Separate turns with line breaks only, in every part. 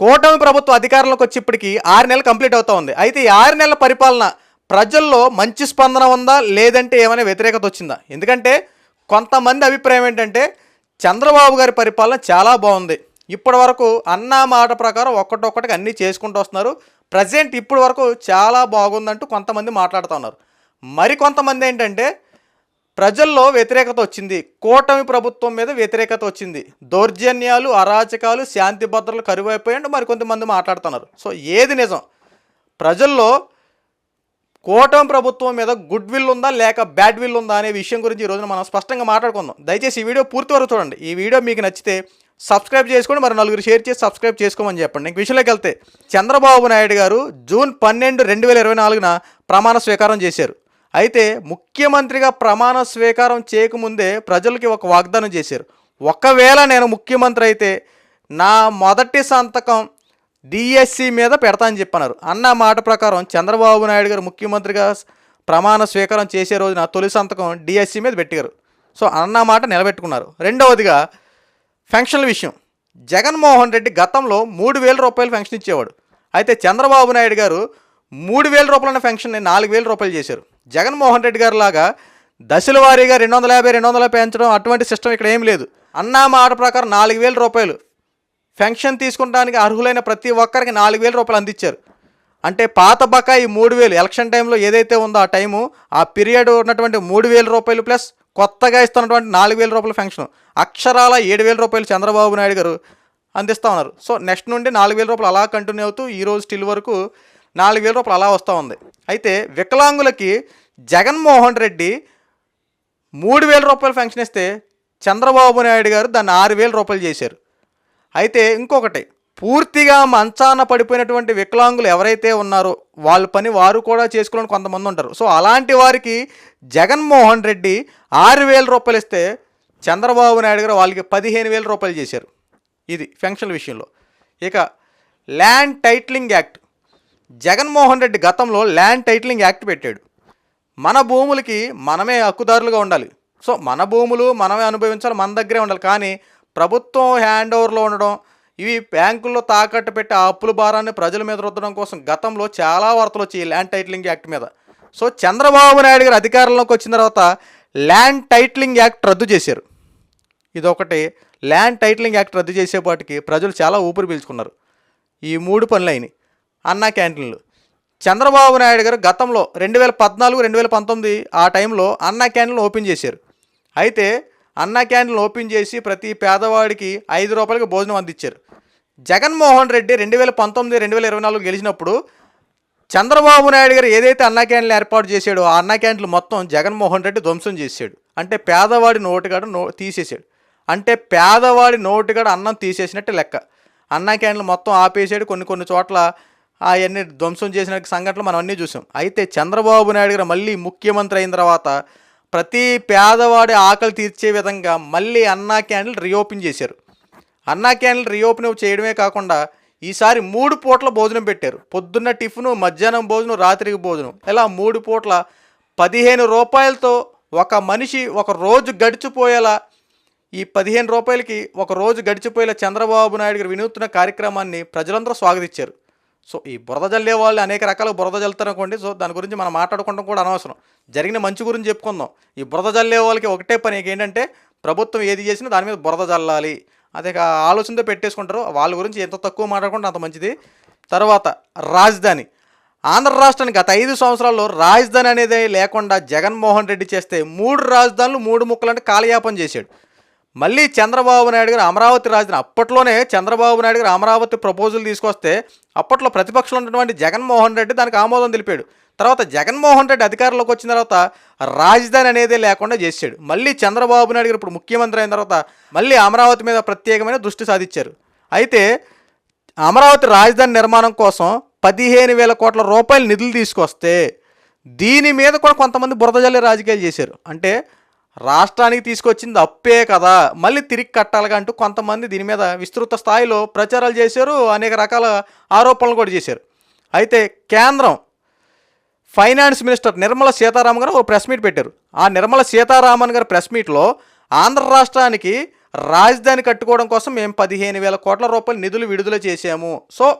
కూటమి ప్రభుత్వం అధికారంలోకి వచ్చి ఇప్పటికి ఆరు నెలలు కంప్లీట్ అవుతా ఉంది. అయితే ఈ ఆరు నెలల పరిపాలన ప్రజల్లో మంచి స్పందన ఉందా? లేదంటే ఏమైనా వ్యతిరేకత వచ్చిందా? ఎందుకంటే కొంతమంది అభిప్రాయం ఏంటంటే చంద్రబాబు గారి పరిపాలన చాలా బాగుంది. ఇప్పటి వరకు అన్న మాట ప్రకారం ఒక్కటొక్కటికి అన్నీ చేసుకుంటూ వస్తున్నారు. ప్రజెంట్ ఇప్పటి వరకు చాలా బాగుందంటూ కొంతమంది మాట్లాడుతూ ఉన్నారు. మరి కొంతమంది ఏంటంటే ప్రజల్లో వ్యతిరేకత వచ్చింది. కూటమి ప్రభుత్వం మీద వ్యతిరేకత వచ్చింది. దౌర్జన్యాలు అరాచకాలు శాంతి భద్రతలు కరువైపోయాయంటే మరి కొంతమంది మాట్లాడుతున్నారు. సో ఏది నిజం? ప్రజల్లో కూటమి ప్రభుత్వం మీద గుడ్ విల్ ఉందా లేక బ్యాడ్ విల్ ఉందా అనే విషయం గురించి ఈ రోజున మనం స్పష్టంగా మాట్లాడుకుందాం. దయచేసి ఈ వీడియో పూర్తి వరకు చూడండి. ఈ వీడియో మీకు నచ్చితే సబ్స్క్రైబ్ చేసుకోండి మరి నలుగురు షేర్ చేసి సబ్స్క్రైబ్ చేసుకోమని చెప్పండి. ఇంక విషయంలోకి వెళ్తే చంద్రబాబు నాయుడు గారు జూన్ పన్నెండు రెండు వేల ఇరవై నాలుగున ప్రమాణ స్వీకారం చేశారు. అయితే ముఖ్యమంత్రిగా ప్రమాణ స్వీకారం చేయకముందే ప్రజలకి ఒక వాగ్దానం చేశారు. ఒకవేళ నేను ముఖ్యమంత్రి అయితే నా మొదటి సంతకం డిఎస్సి మీద పెడతా అని చెప్పన్నారు. అన్న మాట ప్రకారం చంద్రబాబు నాయుడు గారు ముఖ్యమంత్రిగా ప్రమాణ స్వీకారం చేసే రోజున తొలి సంతకం డిఎస్సి మీద పెట్టారు. సో అన్న మాట నిలబెట్టుకున్నారు. రెండవదిగా ఫెన్షన్ల విషయం. జగన్మోహన్ రెడ్డి గతంలో మూడు వేల రూపాయలు ఫెన్షన్ ఇచ్చేవాడు. అయితే చంద్రబాబు నాయుడు గారు మూడు వేల రూపాయలన్న ఫెన్షన్ని నాలుగు వేల రూపాయలు చేశారు. జగన్మోహన్ రెడ్డి గారు లాగా దశల వారీగా రెండు వందల యాభై రెండు వందల పెంచడం అటువంటి సిస్టమ్ ఇక్కడ ఏం లేదు. అన్నా మాట ప్రకారం నాలుగు వేల రూపాయలు. పెన్షన్ తీసుకుంటానికి అర్హులైన ప్రతి ఒక్కరికి నాలుగు వేల రూపాయలు అందించారు. అంటే పాత బకాయి మూడు వేలు. ఎలక్షన్ టైంలో ఏదైతే ఉందో ఆ టైము ఆ పీరియడ్ ఉన్నటువంటి మూడు వేల రూపాయలు ప్లస్ కొత్తగా ఇస్తున్నటువంటి నాలుగు వేల రూపాయల పెన్షన్. అక్షరాల ఏడు వేల రూపాయలు చంద్రబాబు నాయుడు గారు అందిస్తూ ఉన్నారు. సో నెక్స్ట్ నుండి నాలుగు వేల రూపాయలు అలా కంటిన్యూ అవుతూ ఈ రోజు స్టిల్ వరకు నాలుగు వేల రూపాయలు అలా వస్తూ ఉంది. అయితే వికలాంగులకి జగన్మోహన్ రెడ్డి మూడు వేల రూపాయలు ఫెన్షన్ ఇస్తే చంద్రబాబు నాయుడు గారు దాన్ని ఆరు వేల రూపాయలు చేశారు. అయితే ఇంకొకటి పూర్తిగా మంచాన పడిపోయినటువంటి వికలాంగులు ఎవరైతే ఉన్నారో వాళ్ళ పని వారు కూడా చేసుకోవాలని కొంతమంది ఉంటారు. సో అలాంటి వారికి జగన్మోహన్ రెడ్డి ఆరు వేల రూపాయలు ఇస్తే చంద్రబాబు నాయుడు గారు వాళ్ళకి పదిహేను వేల రూపాయలు చేశారు. ఇది ఫెన్షన్ల విషయంలో. ఇక land titling act Jaganmohan Reddy గతంలో ల్యాండ్ టైటిలింగ్ యాక్ట్ పెట్టాడు. మన భూములకి మనమే హక్కుదారులుగా ఉండాలి. సో మన భూములు మనమే అనుభవించాలి మన దగ్గరే ఉండాలి. కానీ ప్రభుత్వం హ్యాండ్ ఓవర్లో ఉండడం ఇవి బ్యాంకుల్లో తాకట్టు పెట్టి ఆ అప్పుల భారాన్ని ప్రజల మీద రుద్దడం కోసం గతంలో చాలా వార్తలు వచ్చాయి ల్యాండ్ టైటిలింగ్ యాక్ట్ మీద. సో చంద్రబాబు నాయుడు గారు అధికారంలోకి వచ్చిన తర్వాత ల్యాండ్ టైటిలింగ్ యాక్ట్ రద్దు చేశారు. ఇదొకటి. ల్యాండ్ టైటిలింగ్ యాక్ట్ రద్దు చేసేపాటికి ప్రజలు చాలా ఊపిరి పీల్చుకున్నారు. ఈ మూడు పనులు అయినాయి అన్నా క్యాంటీన్లు. చంద్రబాబు నాయుడు గారు గతంలో రెండు వేల పద్నాలుగు రెండు వేల పంతొమ్మిది ఆ టైంలో అన్నా క్యాంటీన్లు ఓపెన్ చేశారు. అయితే అన్నా క్యాంటీన్లు ఓపెన్ చేసి ప్రతి పేదవాడికి ఐదు రూపాయలకి భోజనం అందించారు. జగన్మోహన్ రెడ్డి రెండు వేల పంతొమ్మిది రెండు వేల ఇరవై నాలుగు గెలిచినప్పుడు చంద్రబాబు నాయుడు గారు ఏదైతే అన్నా క్యాంటీన్లు ఏర్పాటు చేశాడో ఆ అన్నా క్యాంటీన్లు మొత్తం జగన్మోహన్ రెడ్డి ధ్వంసం చేశాడు. అంటే పేదవాడి నోటుగాడు నో తీసేసాడు అంటే పేదవాడి నోటుగాడు అన్నం తీసేసినట్టు లెక్క. అన్నా క్యాంటీన్లు మొత్తం ఆపేసాడు కొన్ని కొన్ని చోట్ల. అవన్నీ ధ్వంసం చేసిన సంఘటనలు మనం అన్నీ చూసాం. అయితే చంద్రబాబు నాయుడు గారు మళ్ళీ ముఖ్యమంత్రి అయిన తర్వాత ప్రతి పేదవాడి ఆకలి తీర్చే విధంగా మళ్ళీ అన్నా క్యాండిల్ రీఓపెన్ చేశారు. అన్నా క్యాండిల్ రీఓపెన్ చేయడమే కాకుండా ఈసారి మూడు పూట్ల భోజనం పెట్టారు. పొద్దున్న టిఫిను మధ్యాహ్నం భోజనం రాత్రికి భోజనం. ఇలా మూడు పూట్ల పదిహేను రూపాయలతో ఒక మనిషి ఒక రోజు గడిచిపోయేలా ఈ పదిహేను రూపాయలకి ఒక రోజు గడిచిపోయేలా చంద్రబాబు నాయుడు గారు వినూత్న కార్యక్రమాన్ని ప్రజలందరూ స్వాగతించారు. సో ఈ బురద జల్లే వాళ్ళు అనేక రకాల బురద జల్లుతారు అనుకోండి. సో దాని గురించి మనం మాట్లాడుకోవడం కూడా అనవసరం. జరిగిన మంచి గురించి చెప్పుకుందాం. ఈ బురద జల్లే వాళ్ళకి ఒకటే పని ఏంటంటే ప్రభుత్వం ఏది చేసినా దాని మీద బురద జల్లాలి. అదే ఆలోచనతో పెట్టేసుకుంటారు. వాళ్ళ గురించి ఎంత తక్కువ మాట్లాడుకుంటే అంత మంచిది. తర్వాత రాజధాని. ఆంధ్ర రాష్ట్రానికి గత ఐదు సంవత్సరాల్లో రాజధాని అనేది లేకుండా జగన్మోహన్ రెడ్డి చేస్తే మూడు రాజధానులు మూడు ముక్కలంటే కాలయాపన చేశాడు. మళ్ళీ చంద్రబాబు నాయుడు గారు అమరావతి రాజధాని. అప్పట్లోనే చంద్రబాబు నాయుడు గారు అమరావతి ప్రపోజల్ తీసుకొస్తే అప్పట్లో ప్రతిపక్షంలో ఉన్నటువంటి జగన్మోహన్ రెడ్డి దానికి ఆమోదం తెలిపాడు. తర్వాత జగన్మోహన్ రెడ్డి అధికారంలోకి వచ్చిన తర్వాత రాజధాని అనేది లేకుండా చేశాడు. మళ్ళీ చంద్రబాబు నాయుడు గారు ఇప్పుడు ముఖ్యమంత్రి అయిన తర్వాత మళ్ళీ అమరావతి మీద ప్రత్యేకమైన దృష్టి సాధించారు. అయితే అమరావతి రాజధాని నిర్మాణం కోసం పదిహేను వేల కోట్ల రూపాయలు నిధులు తీసుకొస్తే దీని మీద కూడా కొంతమంది బురదజల్లే రాజకీయాలు చేశారు. అంటే రాష్ట్రానికి తీసుకొచ్చింది అప్పే కదా. మళ్ళీ తిరిగి కట్టాలిగా అంటూ కొంతమంది దీని మీద విస్తృత స్థాయిలో ప్రచారాలు చేశారు. అనేక రకాల ఆరోపణలు కూడా చేశారు. అయితే కేంద్రం ఫైనాన్స్ మినిస్టర్ నిర్మల సీతారామన్ గారు ఒక ప్రెస్ మీట్ పెట్టారు. ఆ నిర్మల సీతారామన్ గారి ప్రెస్ మీట్లో ఆంధ్ర రాష్ట్రానికి రాజధాని కట్టుకోవడం కోసం మేము పదిహేను వేల కోట్ల రూపాయలు నిధులు విడుదల చేశాము. సో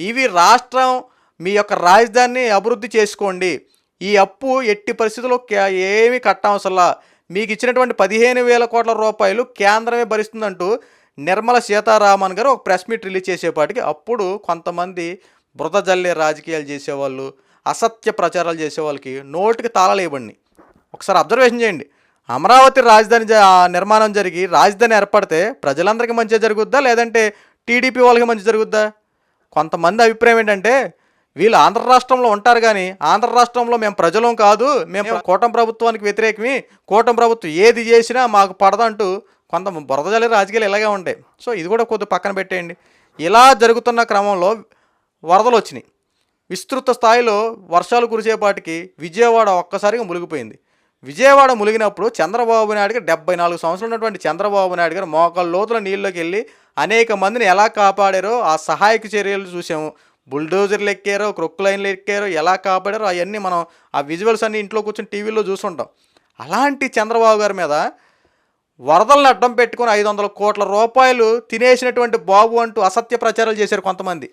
ఇవి రాష్ట్రం మీ యొక్క రాజధానిని అభివృద్ధి చేసుకోండి. ఈ అప్పు ఎట్టి పరిస్థితుల్లో కే- ఏమీ కట్టవసరలా మీకు ఇచ్చినటువంటి పదిహేను వేల కోట్ల రూపాయలు కేంద్రమే భరిస్తుందంటూ నిర్మల సీతారామన్ గారు ఒక ప్రెస్ మీట్ రిలీజ్ చేసేపాటికి అప్పుడు కొంతమంది బృత జల్లే రాజకీయాలు చేసేవాళ్ళు అసత్య ప్రచారాలు చేసేవాళ్ళకి నోటికి తాళాలు ఇవ్వండి. ఒకసారి అబ్జర్వేషన్ చేయండి. అమరావతి రాజధాని నిర్మాణం జరిగి రాజధాని ఏర్పడితే ప్రజలందరికీ మంచిగా జరుగుద్దా? లేదంటే టీడీపీ వాళ్ళకి మంచి జరుగుద్దా? కొంతమంది అభిప్రాయం ఏంటంటే వీళ్ళు ఆంధ్ర రాష్ట్రంలో ఉంటారు కానీ ఆంధ్ర రాష్ట్రంలో మేము ప్రజలం కాదు మేము కూటమి ప్రభుత్వానికి వ్యతిరేకమే. కూటమి ప్రభుత్వం ఏది చేసినా మాకు పడదంటూ కొంత బురదజల్లి రాజకీయాలు ఇలాగే ఉంటాయి సో ఇది కూడా కొద్దిగా పక్కన పెట్టేయండి. ఇలా జరుగుతున్న క్రమంలో వరదలు వచ్చినాయి. విస్తృత స్థాయిలో వర్షాలు కురిసేపాటికి విజయవాడ ఒక్కసారిగా మునిగిపోయింది. విజయవాడ మునిగినప్పుడు చంద్రబాబు నాయుడు గారు డెబ్బై నాలుగు సంవత్సరాలు ఉన్నటువంటి చంద్రబాబు నాయుడు గారు మోకాళ్ళ లోతుల నీళ్ళలోకి వెళ్ళి అనేక మందిని ఎలా కాపాడారో ఆ సహాయక చర్యలు చూసాము. బుల్డోజర్లు ఎక్కారో క్రొక్లైన్లు ఎక్కారో ఎలా కాపాడారో అవన్నీ మనం ఆ విజువల్స్ అన్ని ఇంట్లో కూర్చొని టీవీలో చూసుంటాం. అలాంటి చంద్రబాబు గారి మీద వరదలను అడ్డం పెట్టుకుని ఐదు వందల కోట్ల రూపాయలు తినేసినటువంటి బాబు అంటూ అసత్య ప్రచారాలు చేశారు కొంతమంది.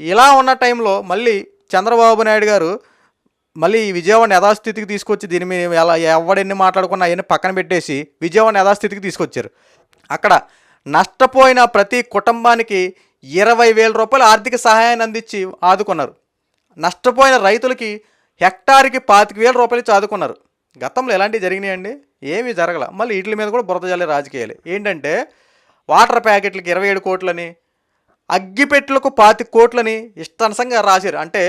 ఇలా ఉన్న టైంలో మళ్ళీ చంద్రబాబు నాయుడు గారు మళ్ళీ ఈ విజయవాడ యథాస్థితికి తీసుకొచ్చి దీని మీద ఎలా ఎవడెన్ని మాట్లాడుకున్నా అవన్నీ పక్కన పెట్టేసి విజయవాడ యథాస్థితికి తీసుకొచ్చారు. అక్కడ నష్టపోయిన ప్రతి కుటుంబానికి ఇరవై వేల రూపాయల ఆర్థిక సహాయాన్ని అందించి ఆదుకున్నారు. నష్టపోయిన రైతులకి హెక్టార్కి పాతిక వేల రూపాయలు ఆదుకున్నారు. గతంలో ఎలాంటివి జరిగినాయండి? ఏమీ జరగల. మళ్ళీ వీటి మీద కూడా బురద జల్లే రాజకీయాలు. ఏంటంటే వాటర్ ప్యాకెట్లకి ఇరవై ఏడు కోట్లని అగ్గిపెట్టెలకు పాతి కోట్లని ఇష్టానుసంగా రాశారు. అంటే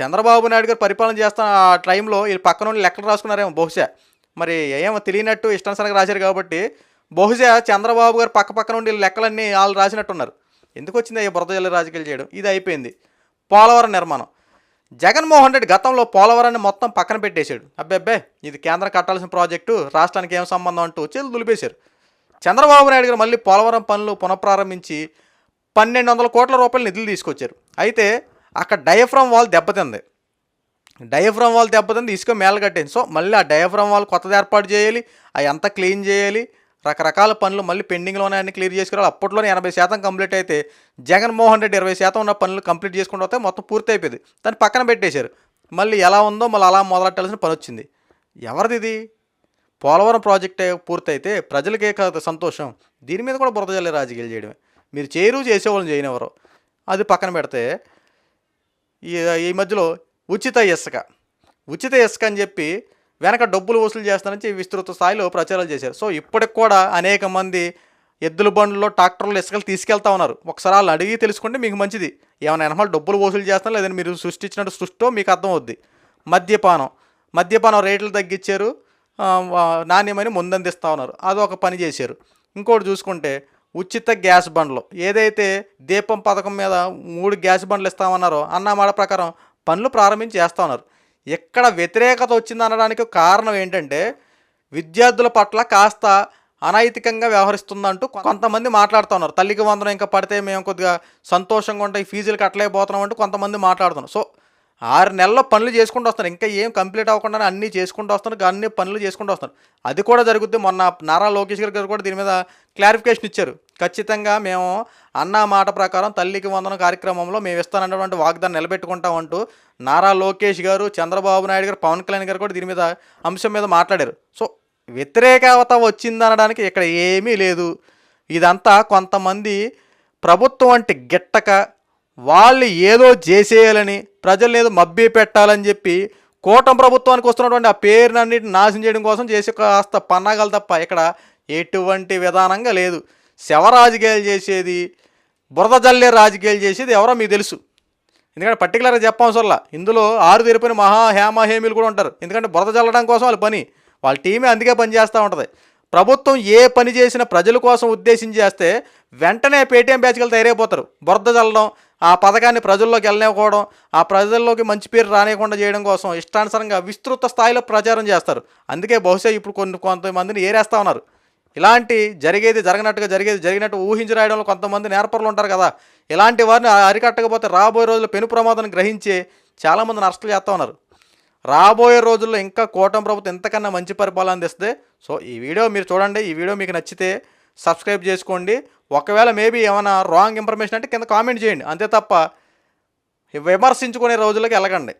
చంద్రబాబు నాయుడు గారు పరిపాలన చేస్తున్న ఆ టైంలో వీళ్ళు పక్కన ఉండి లెక్కలు రాసుకున్నారేమో బహుశా. మరి ఏమో తెలియనట్టు ఇష్టానుసరంగా రాశారు కాబట్టి బహుశా చంద్రబాబు గారు పక్క పక్కన ఉండి లెక్కలన్నీ వాళ్ళు రాసినట్టున్నారు. ఎందుకు వచ్చింది ఈ బురద జల్లి రాజకీయాలు చేయడం? ఇది అయిపోయింది. పోలవరం నిర్మాణం. జగన్మోహన్ రెడ్డి గతంలో పోలవరాన్ని మొత్తం పక్కన పెట్టేశాడు. అబ్బే ఇది కేంద్రం కట్టాల్సిన ప్రాజెక్టు రాష్ట్రానికి ఏం సంబంధం అంటూ చేతులు దులిపేశారు. చంద్రబాబు నాయుడు గారు మళ్ళీ పోలవరం పనులు పునఃప్రారంభించి పన్నెండు వందల కోట్ల రూపాయలు నిధులు తీసుకొచ్చారు. అయితే అక్కడ డయఫ్రమ్ వాల్ దెబ్బతింది. డయఫ్రమ్ వాల్ దెబ్బతింది ఇసుక మేళ కట్టింది సో మళ్ళీ ఆ డయఫ్రమ్ వాల్ కొత్తది ఏర్పాటు చేయాలి అవి అంతా క్లీన్ చేయాలి రకరకాల పనులు మళ్ళీ పెండింగ్లోనే అన్ని క్లియర్ చేసుకురావాలి అప్పట్లోనే ఎనభై శాతం కంప్లీట్ అయితే జగన్మోహన్ రెడ్డి ఇరవై శాతం ఉన్న పనులు కంప్లీట్ చేసుకుంటూ వస్తే మొత్తం పూర్తి అయిపోయింది దాన్ని పక్కన పెట్టేశారు. మళ్ళీ ఎలా ఉందో మళ్ళీ అలా మొదలెట్టాల్సిన పని వచ్చింది. ఎవరిది ఇది? పోలవరం ప్రాజెక్ట్ పూర్తయితే ప్రజలకే కాదు సంతోషం. దీని మీద కూడా బురద జల్లే రాజకీయాలు చేయడమే. మీరు చేయరు చేసేవాళ్ళని చేయనివ్వరు అది పక్కన పెడితే ఈ ఈ మధ్యలో ఉచిత ఇసుక. ఉచిత ఇసుక అని చెప్పి వెనక డబ్బులు వసూలు చేస్తానని విస్తృత స్థాయిలో ప్రచారాలు చేశారు. సో ఇప్పటికి కూడా అనేక మంది ఎద్దుల బండ్లో ట్రాక్టర్లు ఇసుకలు తీసుకెళ్తా ఉన్నారు. ఒకసారి వాళ్ళు అడిగి తెలుసుకుంటే మీకు మంచిది. ఏమైనా వెనకాల డబ్బులు వసూలు చేస్తాను లేదని మీరు సృష్టించినట్టు సృష్టో మీకు అర్థం అవుద్ది మద్యపానం. మద్యపానం రేట్లు తగ్గించారు. నాణ్యమని నాణ్యమైన ముందందిస్తూ ఉన్నారు. అదొక పని చేశారు. ఇంకోటి చూసుకుంటే ఉచిత గ్యాస్ బండ్లు. ఏదైతే దీపం పథకం మీద మూడు గ్యాస్ బండ్లు ఇస్తామన్నారో అన్న మాట ప్రకారం పనులు ప్రారంభించి చేస్తూ ఉన్నారు. ఎక్కడ వ్యతిరేకత వచ్చింది అనడానికి కారణం ఏంటంటే విద్యార్థుల పట్ల కాస్త అనైతికంగా వ్యవహరిస్తుందంటూ కొంతమంది మాట్లాడుతూ ఉన్నారు. తల్లికి వందనం ఇంకా పడితే మేము కొద్దిగా సంతోషంగా ఉంటాయి ఫీజులు కట్టలేకపోతున్నాం అంటూ కొంతమంది మాట్లాడుతున్నారు. సో ఆరు నెలల్లో పనులు చేసుకుంటూ వస్తారు ఇంకా ఏం కంప్లీట్ అవ్వకుండా అన్నీ చేసుకుంటూ వస్తున్నారు. అన్ని పనులు చేసుకుంటూ వస్తున్నారు. అది కూడా జరుగుద్ది. మొన్న నారా లోకేష్ గారు కూడా దీని మీద క్లారిఫికేషన్ ఇచ్చారు. ఖచ్చితంగా మేము అన్న మాట ప్రకారం తల్లికి వందనం కార్యక్రమంలో మేము ఇస్తానన్నటువంటి వాగ్దానం నిలబెట్టుకుంటామంటూ నారా లోకేష్ గారు చంద్రబాబు నాయుడు గారు పవన్ కళ్యాణ్ గారు కూడా దీని మీద అంశం మీద మాట్లాడారు. సో వ్యతిరేకత వచ్చిందనడానికి ఇక్కడ ఏమీ లేదు. ఇదంతా కొంతమంది ప్రభుత్వం అంటే గిట్టక వాళ్ళు ఏదో చేసేయాలని ప్రజల్ని ఏదో మబ్బి పెట్టాలని చెప్పి కూటమి ప్రభుత్వానికి వస్తున్నటువంటి ఆ పేరునన్నిటిని నాశనం చేయడం కోసం చేసే కాస్త పన్నాగాలు తప్ప ఇక్కడ ఎటువంటి విధానంగా లేదు. శవ రాజకీయాలు చేసేది బురద జల్లే రాజకీయాలు చేసేది ఎవరో మీకు తెలుసు. ఎందుకంటే పర్టికులర్గా చెప్పవసరంలా ఇందులో ఆరు తెరిపిన మహా హేమ హేమీలు కూడా ఉంటారు. ఎందుకంటే బురద జల్లడం కోసం వాళ్ళ పని వాళ్ళ టీమే అందుకే పని చేస్తూ ఉంటుంది. ప్రభుత్వం ఏ పని చేసినా ప్రజల కోసం ఉద్దేశించి చేస్తే వెంటనే పేటీఎం బ్యాచ్కి తయారైపోతారు. బురద చల్లడం ఆ పథకాన్ని ప్రజల్లోకి వెళ్ళనివ్వకపోవడం ఆ ప్రజల్లోకి మంచి పేరు రానివ్వకుండా చేయడం కోసం ఇష్టానుసారంగా విస్తృత స్థాయిలో ప్రచారం చేస్తారు. అందుకే బహుశా ఇప్పుడు కొన్ని కొంతమందిని ఏరేస్తా ఉన్నారు. ఇలాంటి జరిగేది జరగనట్టుగా జరిగేది జరిగినట్టు ఊహించి రాయడంలో కొంతమంది నేర్పరులు ఉంటారు కదా. ఇలాంటి వారిని అరికట్టకపోతే రాబోయే రోజుల్లో పెను ప్రమాదాన్ని గ్రహించి చాలామంది నష్టాలు చేస్తూ ఉన్నారు. రాబోయే రోజుల్లో ఇంకా కూటమి ప్రభుత్వం ఎంతకన్నా మంచి పరిపాలన అందిస్తే సో ఈ వీడియో మీరు చూడండి. ఈ వీడియో మీకు నచ్చితే సబ్స్క్రైబ్ చేసుకోండి. ఒకవేళ మేబీ ఏమైనా రాంగ్ ఇన్ఫర్మేషన్ అంటే కింద కామెంట్ చేయండి. అంతే తప్ప విమర్శించుకునే రోజులకు వెళ్ళకండి.